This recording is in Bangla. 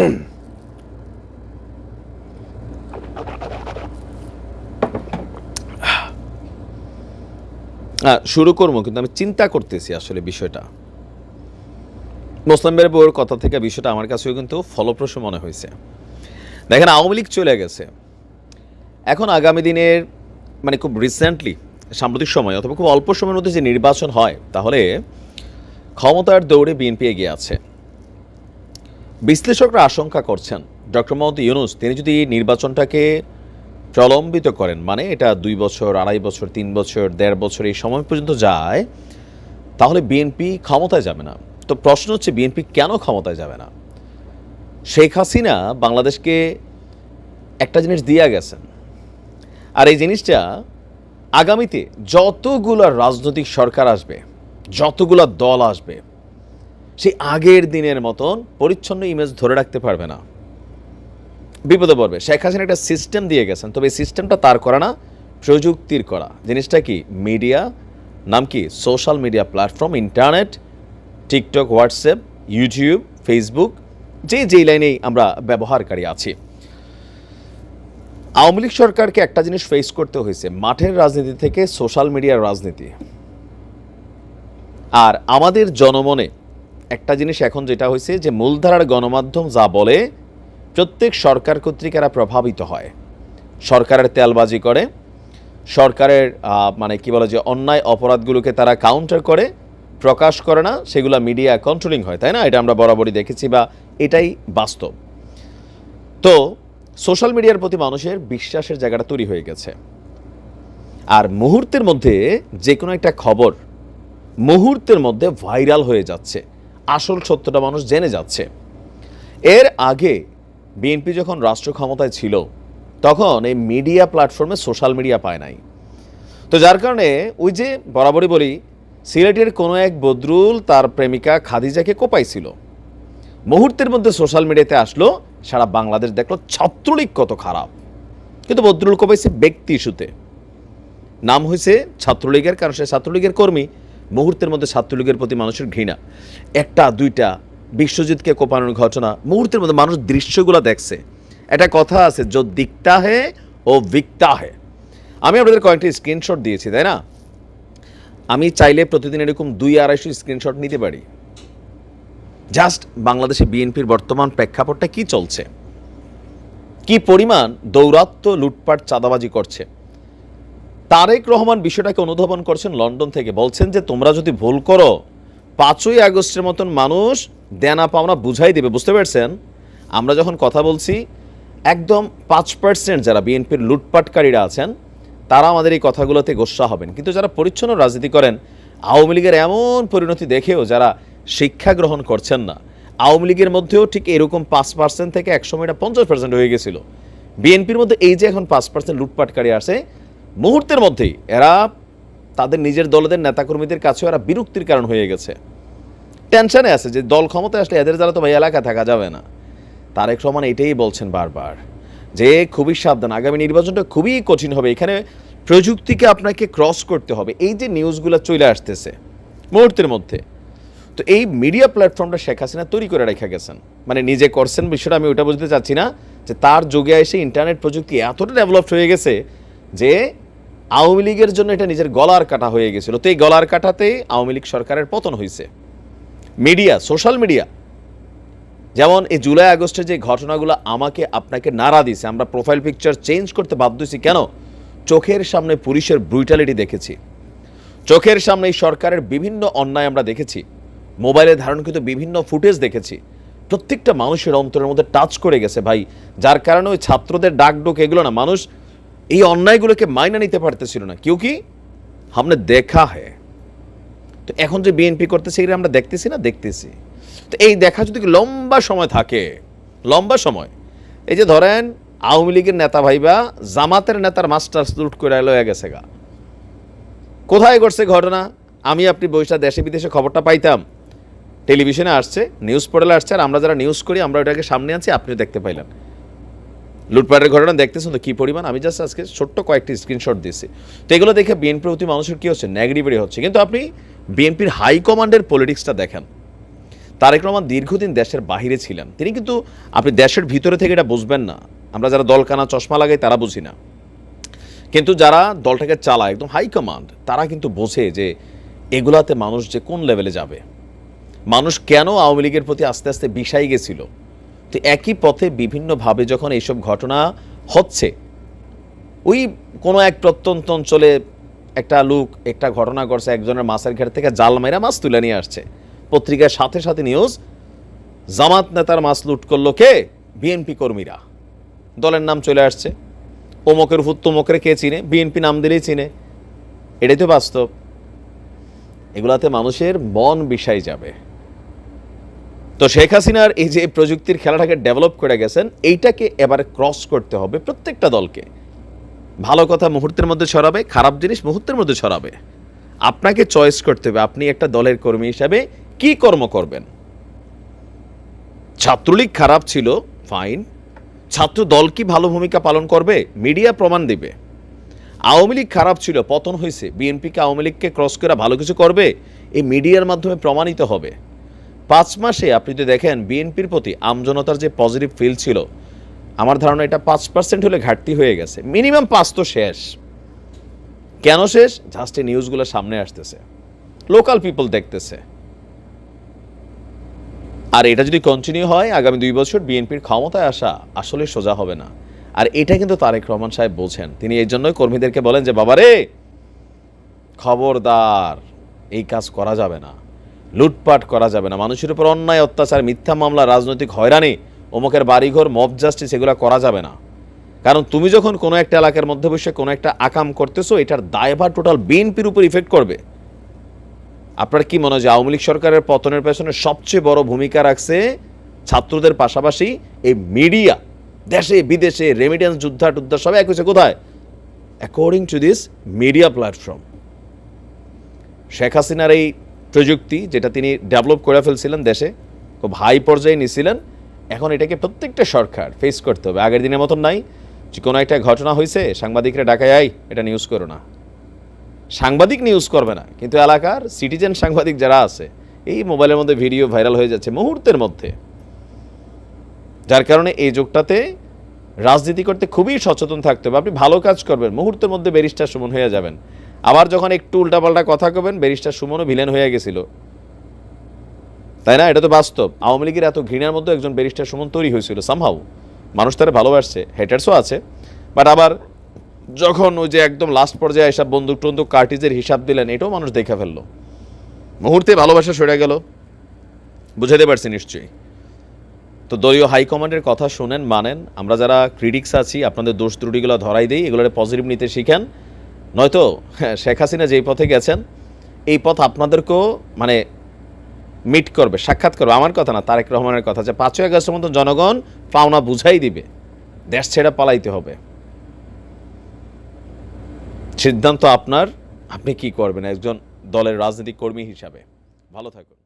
শুরু করব, কিন্তু আমি চিন্তা করতেছি আসলে বিষয়টা। মুসলিমের বউয়ের কথা থেকে বিষয়টা আমার কাছেও কিন্তু ফলপ্রসূ মনে হয়েছে। দেখেন, আওয়ামী লীগ চলে গেছে। এখন আগামী দিনের মানে খুব রিসেন্টলি সাম্প্রতিক সময়, অথবা খুব অল্প সময়ের মধ্যে যে নির্বাচন হয়, তাহলে ক্ষমতার দৌড়ে বিএনপি এগিয়ে আছে। বিশ্লেষকরা আশঙ্কা করছেন। ডক্টর মোহাম্মদ ইউনুস, তিনি যদি নির্বাচনটাকে প্রলম্বিত করেন মানে এটা দুই বছর, আড়াই বছর, তিন বছর, দেড় বছর এই সময় পর্যন্ত যায়, তাহলে বিএনপি ক্ষমতায় যাবে না। তো প্রশ্ন হচ্ছে, বিএনপি কেন ক্ষমতায় যাবে না? শেখ হাসিনা বাংলাদেশকে একটা জিনিস দিয়া গেছেন। আর এই জিনিসটা আগামীতে যতগুলো রাজনৈতিক সরকার আসবে, যতগুলো দল আসবে সেই আগের দিনের মতন পরিচ্ছন্ন ইমেজ ধরে রাখতে পারবে না। বিপদে পড়বে। শেখ হাসিনা একটা সিস্টেম দিয়ে গেছেন, তবে এই সিস্টেমটা তার করা না, প্রযুক্তির করা। জিনিসটা কি? মিডিয়া নাম কি? Social media platform internet TikTok WhatsApp YouTube Facebook যে যেই লাইনেই আমরা ব্যবহারকারী আছি। আওয়ামী লীগ সরকারকে একটা জিনিস ফেস করতে হয়েছে, মাঠের রাজনীতি থেকে সোশ্যাল মিডিয়ার রাজনীতি। আর আমাদের জনমনে একটা জিনিস এখন যেটা হয়েছে যে মূলধারার গণমাধ্যম যা বলে, প্রত্যেক সরকার কর্তৃক এরা প্রভাবিত হয়। সরকারের তেলবাজি করে, সরকারের মানে কি বলে যে অন্যায় অপরাধগুলোকে তারা কাউন্টার করে, প্রকাশ করে না, সেগুলো মিডিয়া কন্ট্রোলিং হয়, তাই না? এটা আমরা বরাবরই দেখেছি বা এটাই বাস্তব। তো সোশ্যাল মিডিয়ার প্রতি মানুষের বিশ্বাসের জায়গাটা তৈরি হয়ে গেছে। আর মুহূর্তের মধ্যে যে কোনো একটা খবর, মুহূর্তের মধ্যে ভাইরাল হয়ে যাচ্ছে। আসল সত্যটা মানুষ জেনে যাচ্ছে। এর আগে বিএনপি যখন রাষ্ট্র ক্ষমতায় ছিল, তখন এই মিডিয়া প্ল্যাটফর্মে সোশ্যাল মিডিয়া পায় নাই। তো যার কারণে ওই যে বরাবরই বলি, সিলেটের কোনো এক বদরুল তার প্রেমিকা খাদিজাকে কোপাইছিল। মুহূর্তের মধ্যে সোশ্যাল মিডিয়াতে আসলো, সারা বাংলাদেশ দেখল ছাত্রলীগ কত খারাপ। কিন্তু বদরুল কোপাইছে ব্যক্তি ইস্যুতে। নাম হয়েছে ছাত্রলীগের, কারণ সে ছাত্রলীগের কর্মী। মুহূর্তের মধ্যে ছাত্রলীগের প্রতি মানুষের ঘৃণা। একটা, দুইটা, বিশ্বজিৎকে কোপানোর ঘটনা। মুহূর্তের মধ্যে মানুষ দৃশ্যগুলো দেখছে। একটা কথা আছে, যো দিকতা হে, ও বিকতা হে। আমি আপনাদের কয়েকটি স্ক্রিনশট দিয়েছি, তাই না? আমি চাইলে প্রতিদিন এরকম দুই আড়াইশো স্ক্রিনশট নিতে পারি। জাস্ট বাংলাদেশে বিএনপির বর্তমান প্রেক্ষাপটটা কি চলছে? কি পরিমাণ দৌরাত্ম লুটপাট চাঁদাবাজি করছে? তারেক রহমান বিষয়টাকে অনুধাবন করছেন লন্ডন থেকে। বলছেন যে, তোমরা যদি ভুল করো, পাঁচই আগস্টের মতন মানুষ দেনা পাওনা বুঝাই দেবে। বুঝতে পারছেন? আমরা যখন কথা বলছি, একদম পাঁচ পার্সেন্ট যারা বিএনপির লুটপাটকারীরা আছেন, তারা আমাদের এই কথাগুলোতে গোসা হবেন। কিন্তু যারা পরিচ্ছন্ন রাজনীতি করেন, আওয়ামী লীগের এমন পরিণতি দেখেও যারা শিক্ষা গ্রহণ করছেন না, আওয়ামী লীগের মধ্যেও ঠিক এরকম পাঁচ পার্সেন্ট থেকে একসময় এটা পঞ্চাশ পার্সেন্ট হয়ে গেছিল। বিএনপির মধ্যে এই যে এখন পাঁচ পার্সেন্ট লুটপাটকারী আছে মুহূর্তের মধ্যেই এরা তাদের নিজের দলের নেতাকর্মীদের কাছেও এরা বিরক্তির কারণ হয়ে গেছে। টেনশনে আছে যে দল ক্ষমতায় আসলে এদের দ্বারা তো ভাই এলাকা থাকা যাবে না। তারেক রহমান এটাই বলছেন বারবার যে খুবই সাবধান, আগামী নির্বাচনটা খুবই কঠিন হবে। এখানে প্রযুক্তিকে আপনাকে ক্রস করতে হবে। এই যে নিউজগুলো চলে আসতেছে মুহূর্তের মধ্যে। তো এই মিডিয়া প্ল্যাটফর্মটা শেখ হাসিনা তৈরি করে রেখে গেছেন। মানে নিজে করছেন বিষয়টা আমি ওটা বুঝতে চাচ্ছি না যে তার যুগে এসে ইন্টারনেট প্রযুক্তি এতটা ডেভেলপড হয়ে গেছে যে আওয়ামী লীগের জন্য এটা নিজের গলার কাটা হয়ে গেছিল। তো এই গলার কাটাতেই আওয়ামী লীগ সরকারের পতন হয়েছে মিডিয়া, সোশ্যাল মিডিয়া, যেমন এই জুলাই আগস্টে যে ঘটনাগুলো আমাকে আপনাকে নাড়া দিছে, আমরা প্রোফাইল পিকচার চেঞ্জ করতে বাধ্য হয়েছি কেন? চোখের সামনে পুলিশের ব্রুটালিটি দেখেছি। চোখের সামনে এই সরকারের বিভিন্ন অন্যায় আমরা দেখেছি। মোবাইলে ধারণকৃত বিভিন্ন ফুটেজ দেখেছি। প্রত্যেকটা মানুষের অন্তরের মধ্যে টাচ করে গেছে ভাই। যার কারণে ওই ছাত্রদের ডাক ডোক এগুলো না, মানুষ এই অন্যায়গুলোকে মাইনা নিতে পারতেছিল না। কেউ কি? আমরা দেখা হ্যাঁ তো এখন যে বিএনপি করতেছে এটা আমরা দেখতেছি না? দেখতেছি। তো এই দেখা যদি লম্বা সময় থাকে, লম্বা সময়, এই যে ধরেন আওয়ামী লীগের নেতা ভাইবা, জামাতের নেতার মাস্টার্স লুট করে লয়ে গেছে গা। কোথায় ঘটছে ঘটনা? আমি আপনি বৈশাখ দেশে বিদেশে খবরটা পাইতাম। টেলিভিশনে আসছে, নিউজ পোর্টালে আসছে, আর আমরা যারা নিউজ করি, আমরা ওটাকে সামনে আনছি, আপনিও দেখতে পাইলেন। লুটপাটের ঘটনা দেখতেছেন তো কী পরিমাণ? আমি জাস্ট আজকে ছোট্ট কয়েকটি স্ক্রিনশট দিয়েছি। তো এগুলো দেখে বিএনপির প্রতি মানুষের কী হচ্ছে? নেগেটিভিটি হচ্ছে। কিন্তু আপনি বিএনপির হাইকমান্ডের পলিটিক্সটা দেখেন। তারেক রহমান দীর্ঘদিন দেশের বাহিরে ছিলেন। তিনি কিন্তু আপনি দেশের ভিতরে থেকে এটা বুঝবেন না। আমরা যারা দলকানা চশমা লাগাই, তারা বুঝি না। কিন্তু যারা দলটাকে চালায়, একদম হাই কমান্ড তারা কিন্তু বোঝে যে এগুলাতে মানুষ যে কোন লেভেলে যাবে। মানুষ কেন আওয়ামী লীগের প্রতি আস্তে আস্তে বিষাই গেছিল? তো একই পথে বিভিন্নভাবে যখন এইসব ঘটনা হচ্ছে, ওই কোনো এক প্রত্যন্ত অঞ্চলে একটা লোক একটা ঘটনা করছে একজনের মাছের ঘের থেকে জাল মেরা মাছ তুলে নিয়ে আসছে। পত্রিকার সাথে সাথে নিউজ জামাত নেতার মাছ লুট করল কে? বিএনপি কর্মীরা। দলের নাম চলে আসছে। অমকের ভূত তমকের কে চিনে? বিএনপি নাম দিলেই চিনে। এটাই তো বাস্তব। এগুলাতে মানুষের মন বিষাই যাবে। তো শেখ হাসিনার এই যে প্রযুক্তির খেলাটাকে ডেভেলপ করে গেছেন, এইটাকে এবারে ক্রস করতে হবে প্রত্যেকটা দলকে। ভালো কথা মুহূর্তের মধ্যে ছড়াবে, খারাপ জিনিস মুহূর্তের মধ্যে ছড়াবে। আপনাকে চয়েস করতে হবে, আপনি একটা দলের কর্মী হিসাবে কি কর্ম করবেন? ছাত্রলীগ খারাপ ছিল ফাইন ছাত্র দল কি ভালো ভূমিকা পালন করবে? মিডিয়া প্রমাণ দিবে। আওয়ামী লীগ খারাপ ছিল, পতন হয়েছে। বিএনপিকে আওয়ামী লীগকে ক্রস করে ভালো কিছু করবে, এই মিডিয়ার মাধ্যমে প্রমাণিত হবে। পাঁচ মাসে আপনি যদি দেখেন বিএনপির প্রতি আমজনতার যে পজিটিভ ফিল ছিল, আমার ধারণা এটা পাঁচ পার্সেন্ট হলে ঘাটতি হয়ে গেছে। মিনিমাম পাঁচ তো শেষ। কেন শেষ? জাস্ট এই নিউজগুলো সামনে আসতেছে। লোকাল পিপল দেখতেছে। আর এটা যদি কন্টিনিউ হয়, আগামী দুই বছর বিএনপির ক্ষমতায় আসা আসলে সোজা হবে না। আর এটা কিন্তু তারেক রহমান সাহেব বোঝেন। তিনি এই জন্যই কর্মীদেরকে বলেন যে, বাবারে, খবরদার, এই কাজ করা যাবে না। লুটপাট করা যাবে না। মানুষের উপর অন্যায়, অত্যাচার, মিথ্যা মামলা, রাজনৈতিক হয়রানি, অমুকের বাড়িঘর, মব জাস্টিস এগুলো করা যাবে না। কারণ তুমি যখন কোনো একটা এলাকার মধ্যে বসে কোনো একটা আকাম করতেছো, এটার দায়ভার টোটাল বিএনপির উপর ইফেক্ট করবে। আপনার কি মনে হয় যে আওয়ামী লীগ সরকারের পতনের পেছনে সবচেয়ে বড় ভূমিকা রাখছে ছাত্রদের পাশাপাশি এই মিডিয়া দেশে, বিদেশে রেমিটেন্স যুদ্ধা টুদ্ধা সব এক হয়েছে কোথায়? According to this media platform Sheikh হাসিনার এই প্রযুক্তি যেটা তিনি ডেভেলপ করে ফেলছিলেন দেশে, খুব হাই পর্যায়ে নিছিলেন। এখন এটাকে প্রত্যেকটা সরকার ফেস করতে হবে। আগের দিনের মতন নাই। যে কোনো একটা ঘটনা হয়েছে সাংবাদিকরা ডাকায় আই এটা নিউজ করো না। সাংবাদিক নিউজ করবে না, কিন্তু এলাকার সিটিজেন সাংবাদিক যারা আছে, এই মোবাইলের মধ্যে ভিডিও ভাইরাল হয়ে যাচ্ছে মুহূর্তের মধ্যে। যার কারণে এই যুগটাতে রাজনীতি করতে খুবই সচেতন থাকতে হবে। আপনি ভালো কাজ করবেন, মুহূর্তের মধ্যে ব্যারিস্টার সুমন হয়ে যাবেন। আবার যখন একটু উল্টাপাল্টা কথা কবেন, ব্যারিস্টার সুমনও ভিলেন হয়ে গেছিল। তাই না? এটা তো বাস্তব। আওয়ামী লীগের এত ঘৃণার মধ্যে একজন ব্যারিস্টার সুমন তৈরি হয়েছিল সামহাউ মানুষ তারা ভালোবাসছে হেটার্সও আছে। বাট আবার যখন ওই যে একদম লাস্ট পর্যায়ে এসব বন্দুক টন্দুক কার্টিজের হিসাব দিলেন, এটাও মানুষ দেখে ফেলল। মুহূর্তে ভালোবাসা সরে গেল। বুঝাতে পারছি নিশ্চয়ই। তো দলীয় হাইকমান্ডের কথা শুনেন, মানেন। আমরা যারা ক্রিটিক্স আছি, আপনাদের দোষ ত্রুটিগুলো ধরাই দিই, এগুলোর পজিটিভ নিতে শিখেন। নয়তো হ্যাঁ, শেখ হাসিনা যেই পথে গেছেন এই পথ আপনাদেরকেও মানে মিট করবে সাক্ষাৎ করবে। আমার কথা না তারেক রহমানের কথা যে পাঁচই আগস্টের মতো জনগণ পাওনা বুঝাই দিবে দেশ ছেড়ে পালাইতে হবে। সিদ্ধান্ত আপনার আপনি কি করবেন একজন দলের রাজনৈতিক কর্মী হিসাবে? ভালো থাকুন।